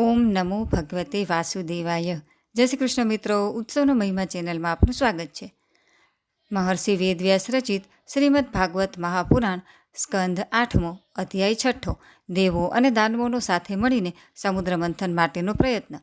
ઓમ નમો ભગવતે વાસુદેવાય. જય શ્રી કૃષ્ણ મિત્રો, ઉત્સવનો મહિમા ચેનલમાં આપનું સ્વાગત છે. મહર્ષિ વેદવ્યાસ રચિત શ્રીમદ ભાગવત મહાપુરાણ સ્કંધ આઠમો અધ્યાય છઠ્ઠો. દેવો અને દાનવોનો સાથે મળીને સમુદ્ર મંથન માટેનો પ્રયત્ન.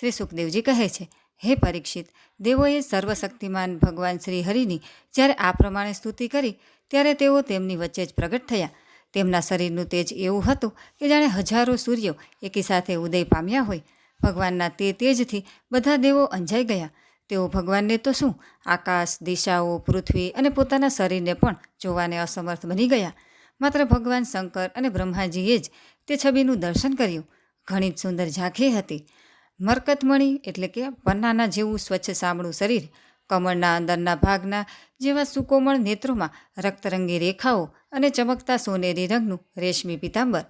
શ્રી સુખદેવજી કહે છે, હે પરીક્ષિત, દેવોએ સર્વશક્તિમાન ભગવાન શ્રી હરિની જ્યારે આ પ્રમાણે સ્તુતિ કરી, ત્યારે તેઓ તેમની વચ્ચે જ પ્રગટ થયા. તેમના શરીરનું તેજ એવું હતું કે જાણે હજારો સૂર્યો એકી સાથે ઉદય પામ્યા હોય. ભગવાનના તે તેજથી બધા દેવો અંજાઈ ગયા. તેઓ ભગવાનને તો શું? આકાશ, દિશાઓ, પૃથ્વી અને પોતાના શરીરને પણ જોવાને અસમર્થ બની ગયા. માત્ર ભગવાન શંકર અને બ્રહ્માજીએ જ તે છબીનું દર્શન કર્યું. ઘણી જ સુંદર ઝાંખી હતી. મરકતમણી એટલે કે પન્નાના જેવું સ્વચ્છ સામળું શરીર કમળના અંદરના ભાગના જેવા સુકોમળ નેત્રોમાં રક્તરંગી રેખાઓ અને ચમકતા સોનેરી રંગનું રેશમી પિતાંબર.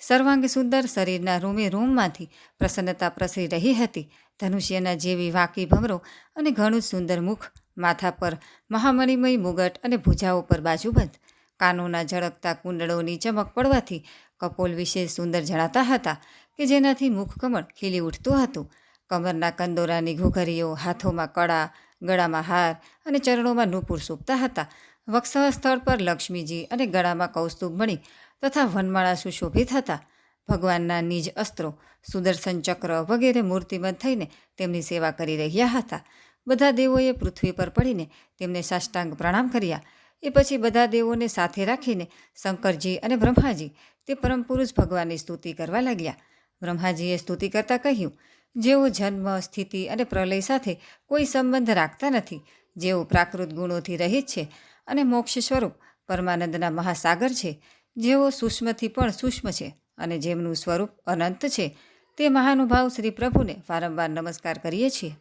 સર્વાંગ સુંદર શરીરના રૂમે રૂમમાંથી પ્રસન્નતા પ્રસરી રહી હતી. ધનુષ્યના જેવી વાકી ભમરો અને ઘણું સુંદર મુખ, માથા પર મહામણિમય મુગટ અને ભુજાઓ પર બાજુબંધ કાનોના ઝળકતા કુંડળોની ચમક પડવાથી કપોલ વિશે સુંદર જણાતા હતા કે જેનાથી મુખકમળ ખીલી ઉઠતું હતું. કમરના કંદોરાની ઘૂઘરીઓ હાથોમાં કળા ગળામાં હાર અને ચરણોમાં નૂપુર સૂકતા હતા. વક્ષ સ્થળ પર લક્ષ્મીજી અને ગળામાં કૌસ્તુભ મણી તથા વનમાળા સુશોભિત હતા. ભગવાનના નિજ અસ્ત્રો, સુદર્શન ચક્ર વગેરે મૂર્તિબંધ થઈને તેમની સેવા કરી રહ્યા હતા. બધા દેવોએ પૃથ્વી પર પડીને તેમને સાષ્ટાંગ પ્રણામ કર્યા. એ પછી બધા દેવોને સાથે રાખીને શંકરજી અને બ્રહ્માજી, તે પરમ પુરુષ ભગવાનની સ્તુતિ કરવા લાગ્યા. બ્રહ્માજીએ સ્તુતિ કરતાં કહ્યું જેઓ જન્મ, સ્થિતિ અને પ્રલય સાથે કોઈ સંબંધ રાખતા નથી, જેઓ પ્રાકૃત ગુણોથી રહિત છે અને મોક્ષ સ્વરૂપ પરમાનંદના મહાસાગર છે, જેઓ સૂક્ષ્મથી પણ સૂક્ષ્મ છે અને જેમનું સ્વરૂપ અનંત છે, તે મહાનુભાવ શ્રી પ્રભુને વારંવાર નમસ્કાર કરીએ છીએ.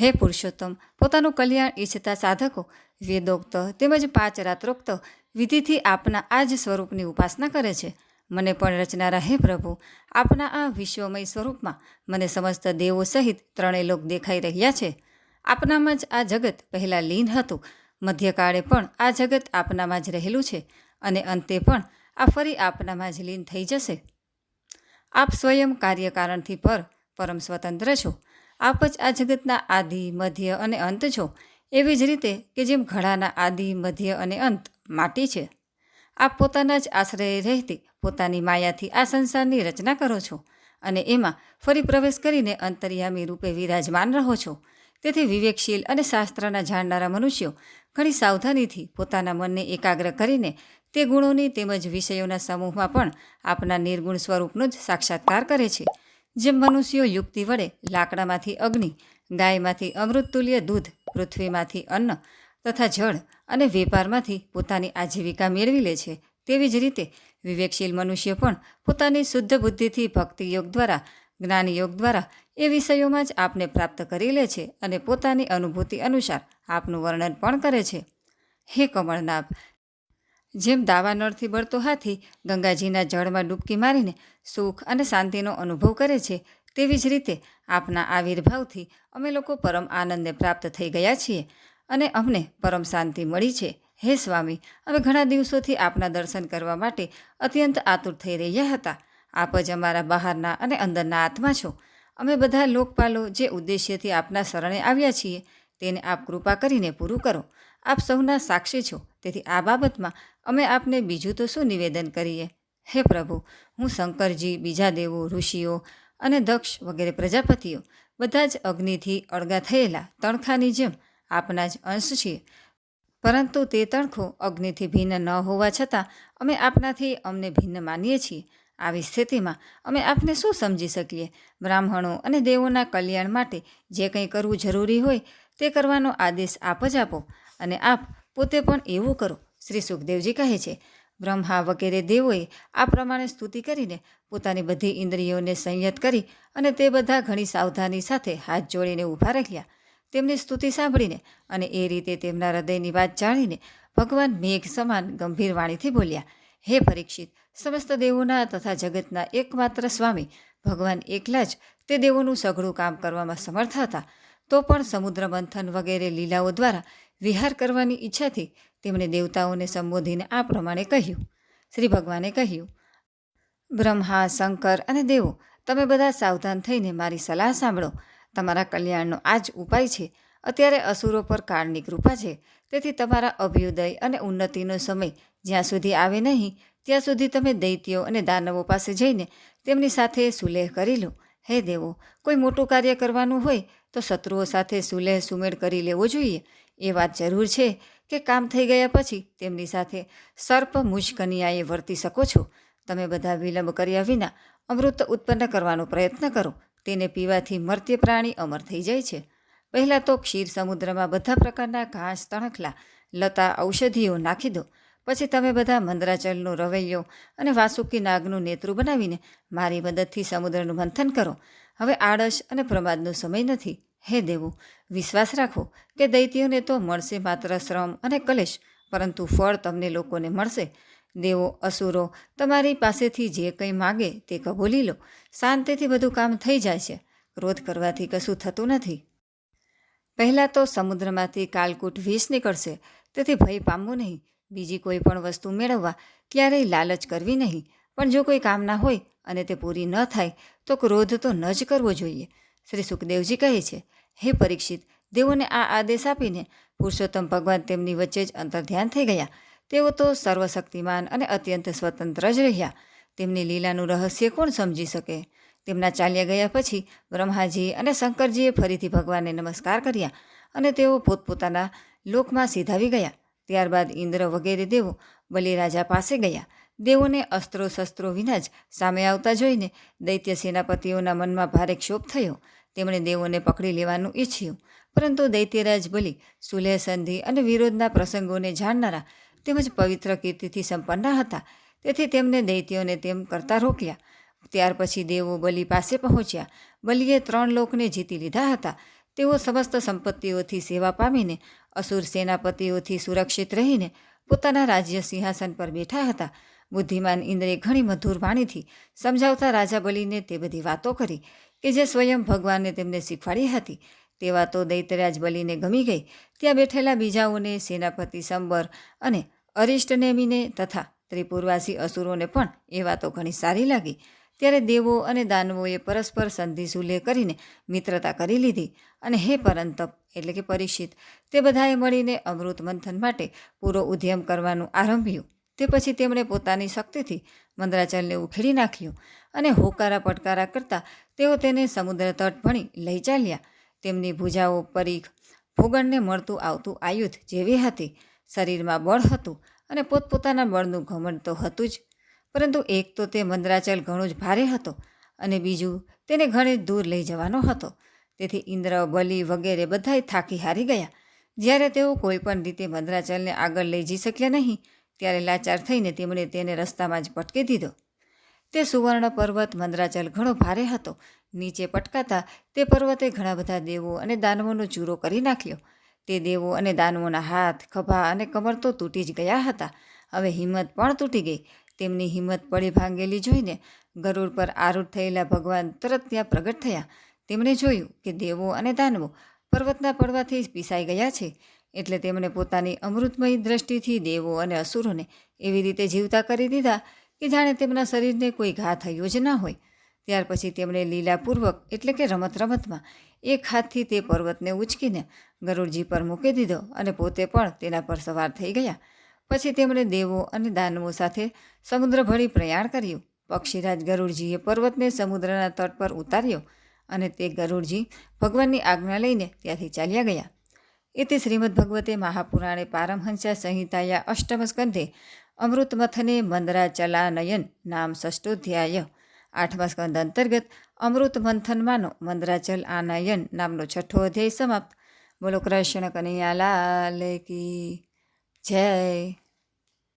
હે પુરુષોત્તમ, પોતાનું કલ્યાણ ઈચ્છતા સાધકો, વેદોક્ત તેમજ પાંચ રાત્રોક્ત વિધિથી આપના આ જ સ્વરૂપની ઉપાસના કરે છે. મને પણ રચનારા હે પ્રભુ. આપના આ વિશ્વમય સ્વરૂપમાં મને સમસ્ત દેવો સહિત ત્રણેય લોક દેખાઈ રહ્યા છે. આપનામાં જ આ જગત પહેલાં લીન હતું. મધ્યકાળે પણ આ જગત આપનામાં જ રહેલું છે અને અંતે પણ આ ફરી આપનામાં જ લીન થઈ જશે. આપ સ્વયં કાર્યકારણથી પર પરમ સ્વતંત્ર છો. આપ જ આ જગતના આદિ, મધ્ય અને અંત છો. એવી જ રીતે કે જેમ ઘડાના આદિ, મધ્ય અને અંત માટી છે. આપ પોતાના જ આશ્રય રહેતી પોતાની માયાથી આ સંસારની રચના કરો છો અને એમાં ફરી પ્રવેશ કરીને અંતર્યામી રૂપે વિરાજમાન રહો છો. તેથી વિવેકશીલ અને શાસ્ત્રના જાણનારા મનુષ્યો ઘણી સાવધાનીથી પોતાના મનને એકાગ્ર કરીને તે ગુણોની તેમજ વિષયોના સમૂહમાં પણ આપના નિર્ગુણ સ્વરૂપનો જ સાક્ષાત્કાર કરે છે. જેમ મનુષ્યો યુક્તિ વડે લાકડામાંથી અગ્નિ, ગાયમાંથી અમૃતતુલ્ય દૂધ, પૃથ્વીમાંથી અન્ન તથા જળ અને વેપારમાંથી પોતાની આજીવિકા મેળવી લે છે તેવી જ રીતે વિવેકશીલ મનુષ્ય પણ પોતાની શુદ્ધ બુદ્ધિથી ભક્તિ યોગ દ્વારા, જ્ઞાન યોગ દ્વારા એ વિષયોમાં જ આપને પ્રાપ્ત કરી લે છે અને પોતાની અનુભૂતિ અનુસાર આપનું વર્ણન પણ કરે છે. હે કમળનાભ! જેમ દાવાનળથી બળતો હાથી ગંગાજીના જળમાં ડૂબકી મારીને સુખ અને શાંતિનો અનુભવ કરે છે, તેવી જ રીતે આપના આવિર્ભાવથી અમે લોકો પરમ આનંદને પ્રાપ્ત થઈ ગયા છીએ અને અમને પરમ શાંતિ મળી છે. હે સ્વામી અમે ઘણા દિવસોથી આપના દર્શન કરવા માટે અત્યંત આતુર થઈ રહ્યા હતા. આપ જ અમારા બહારના અને અંદરના આત્મા છો. અમે બધા લોકપાલો જે ઉદ્દેશ્યથી આપના શરણે આવ્યા છીએ, તેને આપ કૃપા કરીને પૂરું કરો. આપ સૌના સાક્ષી છો. તેથી આ બાબતમાં અમે આપને બીજું તો શું નિવેદન કરીએ? હે પ્રભુ, હું શંકરજી, બીજા દેવો, ઋષિઓ અને દક્ષ વગેરે પ્રજાપતિઓ બધા જ અગ્નિથી અળગા થયેલા તણખાની જેમ આપના જ અંશ છીએ. પરંતુ તે તણખો અગ્નિથી ભિન્ન ન હોવા છતાં અમે આપનાથી અમને ભિન્ન માનીએ છીએ. આવી સ્થિતિમાં અમે આપને શું સમજી શકીએ? બ્રાહ્મણો અને દેવોના કલ્યાણ માટે જે કંઈ કરવું જરૂરી હોય તે કરવાનો આદેશ આપ જ આપો અને આપ પોતે પણ એવું કરો, શ્રી સુખદેવજી કહે છે. બ્રહ્મા વગેરે દેવોએ આ પ્રમાણે સ્તુતિ કરીને પોતાની બધી ઇન્દ્રિયોને સંયત કરી અને તે બધા ઘણી સાવધાની સાથે હાથ જોડીને ઊભા રહ્યા. તેમની સ્તુતિ સાંભળીને અને એ રીતે તેમના હૃદયની વાત જાણીને ભગવાન મેઘ સમાન ગંભીર વાણીથી બોલ્યા, હે પરીક્ષિત, સમસ્ત દેવોના તથા જગતના એકમાત્ર સ્વામી, ભગવાન એકલા જ તે દેવોનું સઘળું કામ કરવામાં સમર્થ હતા, તો પણ સમુદ્ર મંથન વગેરે લીલાઓ દ્વારા વિહાર કરવાની ઈચ્છાથી તેમણે દેવતાઓને સંબોધીને આ પ્રમાણે કહ્યું. શ્રી ભગવાને કહ્યું, બ્રહ્મા, શંકર અને દેવો, તમે બધા સાવધાન થઈને મારી સલાહ સાંભળો. તમારા કલ્યાણનો આ જ ઉપાય છે. અત્યારે અસુરો પર કાળની કૃપા છે. તેથી તમારા અભ્યુદય અને ઉન્નતિનો સમય જ્યાં સુધી આવે નહીં, ત્યાં સુધી તમે દૈત્યો અને દાનવો પાસે જઈને તેમની સાથે સુલેહ કરી લો. હે દેવો, કોઈ મોટું કાર્ય કરવાનું હોય તો શત્રુઓ સાથે સુલેહ સુમેળ કરી લેવો જોઈએ. એ વાત જરૂર છે કે કામ થઈ ગયા પછી તેમની સાથે સર્પ મુશ્કનિયાએ વર્તી શકો છો. તમે બધા વિલંબ કર્યા વિના અમૃત ઉત્પન્ન કરવાનો પ્રયત્ન કરો. તેને પીવાથી મર્ત્ય પ્રાણી અમર થઈ જાય છે. પહેલાં તો ક્ષીર સમુદ્રમાં બધા પ્રકારના ઘાસ તણખલા, લતા ઔષધિઓ નાખી દો. પછી તમે બધા મંદ્રાચલનો રવૈયો અને વાસુકી નાગનું નેતૃ બનાવીને મારી મદદથી સમુદ્રનું મંથન કરો. હવે આળસ અને પ્રમાદનો સમય નથી. હે દેવો, વિશ્વાસ રાખો કે દૈત્યોને તો મળશે માત્ર શ્રમ અને કલેશ, પરંતુ ફળ તમને લોકોને મળશે. દેવો અસુરો, તમારી પાસેથી જે કંઈ માગે તે કબૂલી લો. શાંતિથી બધું કામ થઈ જાય છે. ક્રોધ કરવાથી કશું થતું નથી. પહેલાં તો સમુદ્રમાંથી કાલકૂટ વીસ નીકળશે, તેથી ભય પામવું નહીં. બીજી કોઈ પણ વસ્તુ મેળવવા ક્યારેય લાલચ કરવી નહીં. પણ જો કોઈ કામના હોય અને તે પૂરી ન થાય, તો ક્રોધ તો ન જ કરવો જોઈએ. શ્રી સુખદેવજી કહે છે, હે પરીક્ષિત, દેવોને આ આદેશ આપીને પુરુષોત્તમ ભગવાન તેમની વચ્ચે જ અંતર્ધ્યાન થઈ ગયા. તેઓ તો સર્વશક્તિમાન અને અત્યંત સ્વતંત્ર જ રહ્યા. તેમની લીલાનું રહસ્ય કોણ સમજી શકે? તેમના ચાલ્યા ગયા પછી બ્રહ્માજી અને શંકરજીએ ફરીથી ભગવાનને નમસ્કાર કર્યા અને તેઓ પોતપોતાના લોકમાં સીધાવી ગયા. ત્યારબાદ ઇન્દ્ર વગેરે દેવો બલિરાજા પાસે ગયા. દેવોને અસ્ત્રો શસ્ત્રો વિના જ સામે આવતા જોઈને દૈત્ય સેનાપતિઓના મનમાં ભારે ક્ષોભ થયો. તેમણે દેવોને પકડી લેવાનું ઈચ્છ્યું. પરંતુ દૈત્યરાજ બલિ, સુલેહ સંધિ અને વિરોધના પ્રસંગોને જાણનારા તેમજ પવિત્ર કીર્તિથી સંપન્ન હતા. તેથી તેમને દૈત્યોને તેમ કરતા રોક્યા. ત્યાર પછી દેવો બલિ પાસે પહોંચ્યા. બલિએ ત્રણ લોકને જીતી લીધા હતા. તેઓ સમસ્ત સંપત્તિઓથી સેવા પામીને, અસુર સેનાપતિઓથી સુરક્ષિત રહીને પોતાના રાજ્ય સિંહાસન પર બેઠા હતા. બુદ્ધિમાન ઇન્દ્રે ઘણી મધુર વાણીથી સમજાવતા રાજા બલિને તે બધી વાતો કરી કે જે સ્વયં ભગવાને તેમને શીખવાડી હતી. તેવા તો દૈત્યરાજ બલિને ગમી ગઈ. ત્યાં બેઠેલા બીજાઓને સેનાપતિ સંબર અને અરિષ્ટનેમીને તથા ત્રિપુરવાસી અસુરોને પણ એ વાતો ઘણી સારી લાગી. ત્યારે દેવો અને દાનવોએ પરસ્પર સંધિ સુલેહ કરીને મિત્રતા કરી લીધી અને હે પરંતપ, એટલે કે પરીક્ષિત, તે બધાએ મળીને અમૃત મંથન માટે પૂરો ઉદ્યમ કરવાનું આરંભ્યું. તે પછી તેમણે પોતાની શક્તિથી મંદરાચલને ઉખેડી નાખ્યું અને હોકારા પટકારા કરતા તેઓ તેને સમુદ્ર તટ ભણી લઈ ચાલ્યા. તેમની ભુજાઓ પરીખ ભોગણને મળતું આવતું આયુધ જેવી હતી. શરીરમાં બળ હતું અને પોતપોતાના બળનું ઘમંડ તો હતું જ. પરંતુ એક તો તે મંદરાચલ ઘણો જ ભારે હતો અને બીજું તેને ઘણે દૂર લઈ જવાનો હતો. તેથી ઇન્દ્ર, બલિ વગેરે બધાય થાકી હારી ગયા. જ્યારે તેઓ કોઈપણ રીતે મંદરાચલને આગળ લઈ જઈ શક્યા નહીં, ત્યારે લાચાર થઈને તેમણે તેને રસ્તામાં જ પટકી દીધો. તે સુવર્ણ પર્વત મંદરાચલ ઘણો ભારે હતો. નીચે પટકાતા તે પર્વતે ઘણા બધા દેવો અને દાનવોનો ચૂરો કરી નાખ્યો. તે દેવો અને દાનવોના હાથ, ખભા અને કમર તો તૂટી જ ગયા હતા. હવે હિંમત પણ તૂટી ગઈ. તેમની હિંમત પડી ભાંગેલી જોઈને ગરુડ પર આરૂઢ થયેલા ભગવાન તરત ત્યાં પ્રગટ થયા. તેમણે જોયું કે દેવો અને દાનવો પર્વતના પડવાથી પીસાઈ ગયા છે. એટલે તેમણે પોતાની અમૃતમય દ્રષ્ટિથી દેવો અને અસુરોને એવી રીતે જીવતા કરી દીધા કે જાણે તેમના શરીરને કોઈ ઘા થયો જ ના હોય. ત્યાર પછી તેમણે લીલાપૂર્વક એટલે કે રમત રમતમાં એક હાથથી તે પર્વતને ઉંચકીને ગરુડજી પર મૂકી દીધો અને પોતે પણ તેના પર સવાર થઈ ગયા. પછી તેમણે દેવો અને દાનવો સાથે સમુદ્ર ભળી પ્રયાણ કર્યું. પક્ષીરાજ ગરુડજીએ પર્વતને સમુદ્રના તટ પર ઉતાર્યો અને તે ગરુડજી ભગવાનની આજ્ઞા લઈને ત્યાંથી ચાલ્યા ગયા. એથી શ્રીમદ ભગવતે મહાપુરાણે પારમહંસા સંહિતાયા અષ્ટમ સ્કંધે અમૃતમથને મંદરા ચલા નયન નામ ષષ્ટોધ્યાય આઠમા સ્કંદ અંતર્ગત અમૃત મંથનમાંનો મંદરાચલ આનયન નામનો છઠ્ઠો અધ્યાય સમાપ્ત. બોલો કૃષ્ણ કનૈયાલાલ કી જય.